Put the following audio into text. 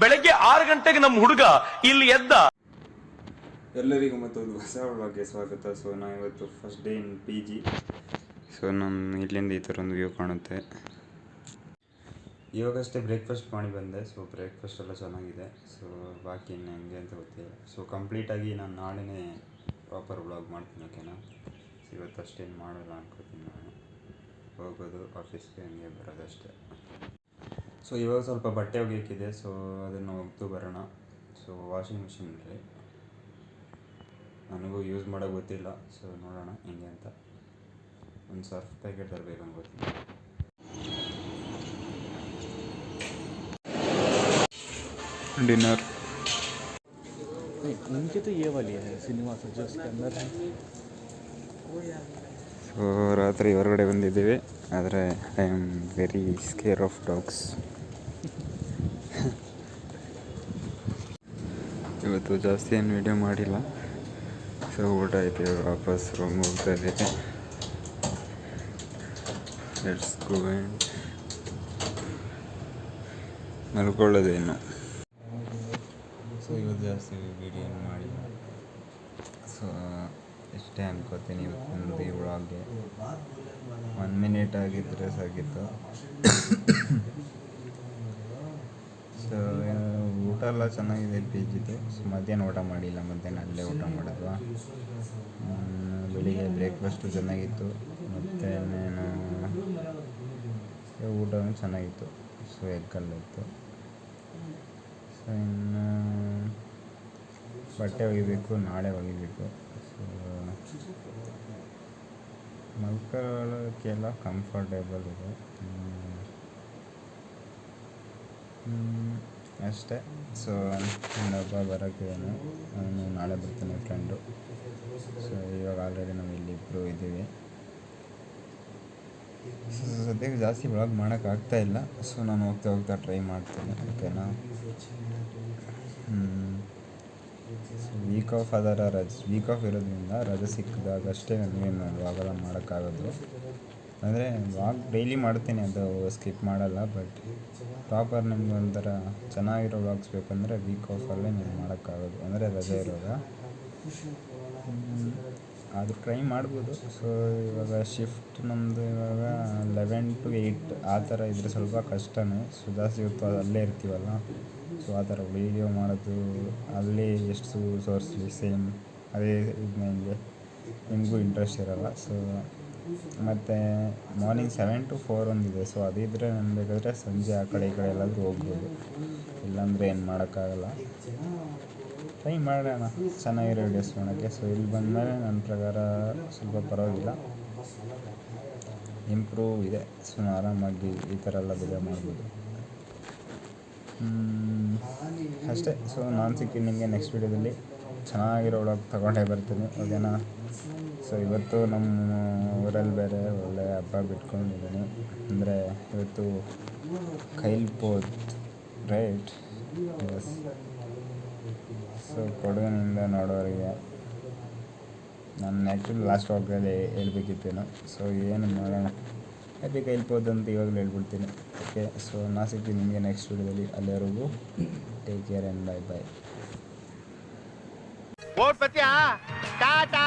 ಬೆಳಗ್ಗೆ ಆರು ಗಂಟೆಗೆ ನಮ್ಮ ಹುಡುಗ ಇಲ್ಲಿ ಎದ್ದ. ಎಲ್ಲರಿಗೂ ಮತ್ತೊಂದು ಹೊಸ ವ್ಲಾಗ್ಗೆ ಸ್ವಾಗತ. ಸೊ ನಾ ಇವತ್ತು first day in P G so ನಮ್ಮ ಇಲ್ಲಿಂದ ಈ ಥರ ಒಂದು ವ್ಯೂ ಕಾಣುತ್ತೆ. ಇವಾಗಷ್ಟೇ ಬ್ರೇಕ್ಫಾಸ್ಟ್ ಮಾಡಿ ಬಂದೆ. ಸೊ ಬ್ರೇಕ್ಫಾಸ್ಟ್ ಎಲ್ಲ ಚೆನ್ನಾಗಿದೆ. ಸೊ ಬಾಕಿ ಇನ್ನು ಹೆಂಗೆ ಅಂತ ಗೊತ್ತಿಲ್ಲ. ಸೊ ಕಂಪ್ಲೀಟಾಗಿ ನಾನು ನಾಳೆನೇ ಪ್ರಾಪರ್ ಬ್ಲಾಗ್ ಮಾಡ್ತೀನಿ ಓಕೆನಾ ಇವತ್ತು ಅಷ್ಟೇನು ಮಾಡೋಲ್ಲ ಅನ್ಕೋತೀನಿ ನಾನು. ಹೋಗೋದು ಆಫೀಸ್ಗೆ ಹಂಗೆ ಬರೋದಷ್ಟೇ. ಸೊ ಇವಾಗ ಸ್ವಲ್ಪ ಬಟ್ಟೆ ಒಗೆಯೋಕ್ಕಿದೆ ಸೊ ಅದನ್ನು ಒಗ್ದು ಬರೋಣ ಸೊ ವಾಷಿಂಗ್ ಮಿಷಿನ್ಗೆ ನನಗೂ ಯೂಸ್ ಮಾಡೋಕೆ ಗೊತ್ತಿಲ್ಲ ಸೊ ನೋಡೋಣ ಹೆಂಗೆ ಅಂತ ಒಂದು ಸರ್ಫ್ ಪ್ಯಾಕೆಟ್ ತರಬೇಕು ಅನ್ಕೋತೀನಿ ಡಿನ್ನರ್ नहीं उनकी तो ये वाली है सिनेमा से जो उसके अंदर है ಸೊ ರಾತ್ರಿ ಹೊರಗಡೆ ಬಂದಿದ್ದೀವಿ. ಆದರೆ I am very scare of dogs ಇವತ್ತು ಜಾಸ್ತಿ ಏನು ವೀಡಿಯೋ ಮಾಡಿಲ್ಲ. ಸೊ ಊಟ ಐತೆ ವಾಪಸ್ ರೂಮ್ ಹೋಗ್ತಾ ಇದ್ದೀವಿ. ಲೆಟ್ಸ್ ಗೋ ಆ್ಯಂಡ್ ಮಲ್ಕೊಳ್ಳೋದೇನು ಸೊ ಇವತ್ತು ಜಾಸ್ತಿ ವೀಡಿಯೋ ಮಾಡಿಲ್ಲ. ಸೊ ಇಷ್ಟೇ ಅನ್ಕೋತೀನಿ ಇವತ್ತಿನ ಈ ಒನ್ ಮಿನಿಟ್ ಆಗಿದ್ರೆ ಸಾಕಿತ್ತು. ಸೊ ಊಟ ಎಲ್ಲ ಚೆನ್ನಾಗಿದೆ ಪಿ ಜಿದು ಸೊ ಮಧ್ಯಾಹ್ನ ಊಟ ಮಾಡಿಲ್ಲ, ಮಧ್ಯಾಹ್ನ ಅಲ್ಲೇ ಊಟ ಮಾಡಿದ್ವಾ. ಬೆಳಿಗ್ಗೆ ಬ್ರೇಕ್ಫಾಸ್ಟು ಚೆನ್ನಾಗಿತ್ತು. ಮತ್ತು ಇನ್ನೇನು ಊಟನೂ ಚೆನ್ನಾಗಿತ್ತು. ಸೊ ಎಗ್ಗಲ್ಲ ಇತ್ತು. ಸೊ ಇನ್ನು ಬಟ್ಟೆ ಒಗಿಬೇಕು, ನಾಳೆ ಒಗಿಬೇಕು. ಸೊ ಮಲ್ಕೊಳ್ಳೋಕ್ಕೆಲ್ಲ ಕಂಫರ್ಟೇಬಲ್ ಇದೆ. ಅಷ್ಟೇ. ಸೊ ಇನ್ನೊಬ್ಬ ಬರೋಕ್ಕಿದ್ದಾನೆ ಅವನು ನಾಳೆ ಬರ್ತಾನೆ ಫ್ರೆಂಡು ಸೊ ಇವಾಗ ಆಲ್ರೆಡಿ ನಾವು ಇಲ್ಲಿಬ್ಬರು ಇದ್ದೀವಿ. ಸೊ ಸದ್ಯಕ್ಕೆ ಜಾಸ್ತಿ ಬ್ಲಾಗ್ ಮಾಡೋಕ್ಕಾಗ್ತಾ ಇಲ್ಲ. ಸೊ ನಾನು ಹೋಗ್ತಾ ಹೋಗ್ತಾ ಟ್ರೈ ಮಾಡ್ತೀನಿ. ಓಕೆನಾ ವೀಕ್ ಆಫ್ ಅದರ ರಜ್ ವೀಕ್ ಆಫ್ ಇರೋದ್ರಿಂದ ರಜೆ ಸಿಕ್ಕಿದಾಗ ಅಷ್ಟೇ ನನಗೆ ವ್ಲಾಗೆಲ್ಲ ಮಾಡೋಕ್ಕಾಗೋದು. ಅಂದರೆ ವಾಕ್ ಡೈಲಿ ಮಾಡ್ತೀನಿ, ಅದು ಸ್ಕಿಪ್ ಮಾಡಲ್ಲ ಬಟ್ ಪ್ರಾಪರ್ ನಿಮ್ಗೆ ಒಂಥರ ಚೆನ್ನಾಗಿರೋ ವ್ಲಾಗ್ಸ್ ಬೇಕಂದರೆ ವೀಕ್ ಆಫಲ್ಲೇ ನೀವು ಮಾಡೋಕ್ಕಾಗೋದು. ಅಂದರೆ ರಜೆ ಇರುವಾಗ. ಆದರೂ ಟ್ರೈ ಮಾಡ್ಬೋದು. ಸೊ ಇವಾಗ ಶಿಫ್ಟ್ ನಮ್ಮದು ಇವಾಗ ಲೆವೆನ್ ಟು ಏಯ್ಟ್ ಆ ಥರ ಇದ್ದರೆ ಸ್ವಲ್ಪ ಕಷ್ಟನೇ. ಸೊ ಜಾಸ್ತಿ ಅಲ್ಲೇ ಇರ್ತೀವಲ್ಲ. ಸೊ ಆ ಥರ ವೀಡಿಯೋ ಮಾಡೋದು, ಅಲ್ಲಿ ಎಷ್ಟು ತೋರಿಸ್ಲಿ ಸೇಮ್ ಅದೇ ನನಗೆ ನಿಮಗೂ ಇಂಟ್ರೆಸ್ಟ್ ಇರಲ್ಲ. ಸೊ ಮತ್ತು ಮಾರ್ನಿಂಗ್ ಸೆವೆನ್ ಟು ಫೋರ್ ಒಂದಿದೆ. ಸೊ ಅದಿದ್ದರೆ ನಾನು ಬೇಕಾದರೆ ಸಂಜೆ ಆ ಕಡೆ ಈ ಕಡೆ ಎಲ್ಲಾದರೂ ಹೋಗ್ಬೋದು. ಇಲ್ಲಾಂದರೆ ಏನು ಮಾಡೋಕ್ಕಾಗಲ್ಲ. ಟ್ರೈ ಮಾಡೋಣ. ಚೆನ್ನಾಗಿರೋ ವೀಡಿಯೋಸ್ ಮಾಡೋಕ್ಕೆ ಸೊ ಇಲ್ಲಿ ಬಂದಮೇಲೆ ನನ್ನ ಪ್ರಕಾರ ಸ್ವಲ್ಪ ಪರವಾಗಿಲ್ಲ. ಇಂಪ್ರೂವ್ ಇದೆ. ಸೊ ಆರಾಮಾಗಿ ಈ ಥರ ಎಲ್ಲ ವಿಡಿಯೋ ಮಾಡ್ಬೋದು. ಅಷ್ಟೇ ಸೊ ನಾನು ಸಿಕ್ಕಿದ್ದು ನಿಮಗೆ ನೆಕ್ಸ್ಟ್ ವೀಡಿಯೋದಲ್ಲಿ ಚೆನ್ನಾಗಿರೋ ಒಳಗೆ ತಗೊಂಡೇ ಬರ್ತೀನಿ ಓಕೆನಾ ಸೊ ಇವತ್ತು ನಮ್ಮ ಊರಲ್ಲಿ ಬೇರೆ ಒಳ್ಳೆ ಹಬ್ಬ ಬಿಟ್ಕೊಂಡಿದ್ದೀನಿ, ಅಂದರೆ ಇವತ್ತು ಕೈಲ್ಪೋದ್ ರೈಟ್ ಎಸ್ ಸೊ ಕೊಡಗಿನಿಂದ ನೋಡೋರಿಗೆ ನಾನು ಆ್ಯಕ್ಚುಲಿ ಲಾಸ್ಟ್ ವಾಕ್ದಲ್ಲಿ ಹೇಳ್ಬೇಕಿತ್ತೇನು ಸೊ ಏನು ಮಾಡೋಣ? ಹ್ಯಾಪಿ ಕೈಲಿ ಅಂತ ಇವಾಗಲೂ ಹೇಳ್ಬಿಡ್ತೀನಿ. ಓಕೆ ಸೊ ನಾ ಸಿಗ್ತೀನಿ ನಿಮಗೆ ನೆಕ್ಸ್ಟ್ ವೀಡಿಯೋದಲ್ಲಿ ಅಲ್ಲಿವರೆಗೂ take care and bye bye Satya, tata.